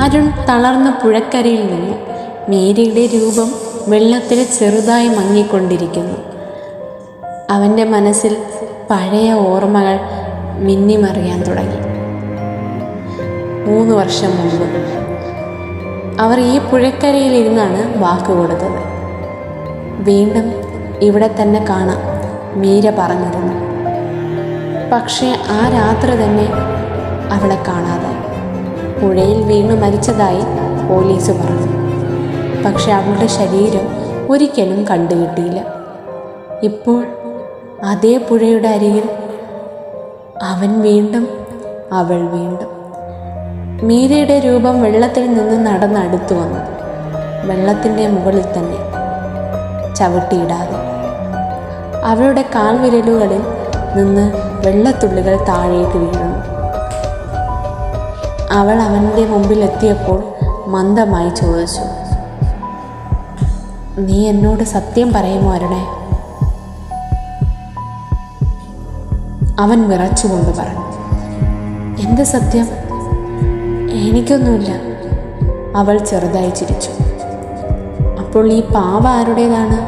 അരുൺ തളർന്ന പുഴക്കരയിൽ നിന്നു മേരിയുടെ രൂപം വെള്ളത്തിൽ ചെറുതായി മങ്ങിക്കൊണ്ടിരിക്കുന്നു. അവന്റെ മനസ്സിൽ പഴയ ഓർമ്മകൾ മിന്നിമറിയാൻ തുടങ്ങി. മൂന്ന് വർഷം മുമ്പ് അവർ ഈ പുഴക്കരയിലിരുന്നാണ് വാക്ക് കൊടുത്തത്. വീണ്ടും ഇവിടെ തന്നെ കാണാം മീര പറഞ്ഞിരുന്നു. പക്ഷേ ആ രാത്രി തന്നെ അവളെ കാണാതെ പുഴയിൽ വീണു മരിച്ചതായി പോലീസ് പറഞ്ഞു. പക്ഷെ അവളുടെ ശരീരം ഒരിക്കലും കണ്ടുകിട്ടിയില്ല. ഇപ്പോൾ അതേ പുഴയുടെ അരികിൽ അവൻ വീണ്ടും അവൾ വീണ്ടും മീരയുടെ രൂപം വെള്ളത്തിൽ നിന്ന് നടന്നടുത്തു വന്നു. വെള്ളത്തിന്റെ മുകളിൽ തന്നെ ചവിട്ടിയിടാതെ അവളുടെ കാൽവിരലുകളിൽ നിന്ന് വെള്ളത്തുള്ളികൾ താഴേക്ക് വീഴുന്നു. അവൾ അവന്റെ മുമ്പിൽ എത്തിയപ്പോൾ മന്ദമായി ചോദിച്ചു നീ എന്നോട് സത്യം പറയുമോ അരുണേ? അവൻ വിറച്ചുകൊണ്ട് പറഞ്ഞു എന്ത് സത്യം? എനിക്കൊന്നുമില്ല. അവൾ ചെറുതായി ചിരിച്ചു അപ്പോൾ ഈ പാവ ആരുടേതാണ്?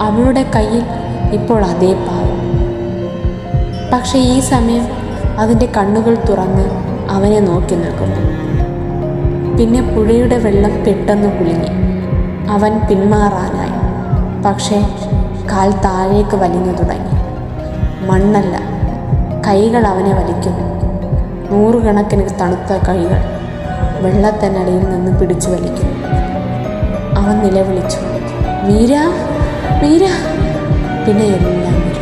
അവളുടെ കയ്യിൽ ഇപ്പോൾ അതേ പാവ. പക്ഷേ ഈ സമയം അതിന്റെ കണ്ണുകൾ തുറന്ന് അവനെ നോക്കി നിൽക്കുന്നു. പിന്നെ പുഴയുടെ വെള്ളം പെട്ടെന്ന് കുലുങ്ങി. അവൻ പിന്മാറാനായി. പക്ഷേ കാൽ താഴേക്ക് വലിഞ്ഞു തുടങ്ങി. മണ്ണല്ല കൈകൾ അവനെ വലിക്കുന്നു. നൂറുകണക്കിന് തണുത്ത കൈകൾ വെള്ളത്തിനടിയിൽ നിന്ന് പിടിച്ചു വലിക്കുന്നു. അവൻ നിലവിളിച്ചു മീര മീര പിന്നെ എല്ലാം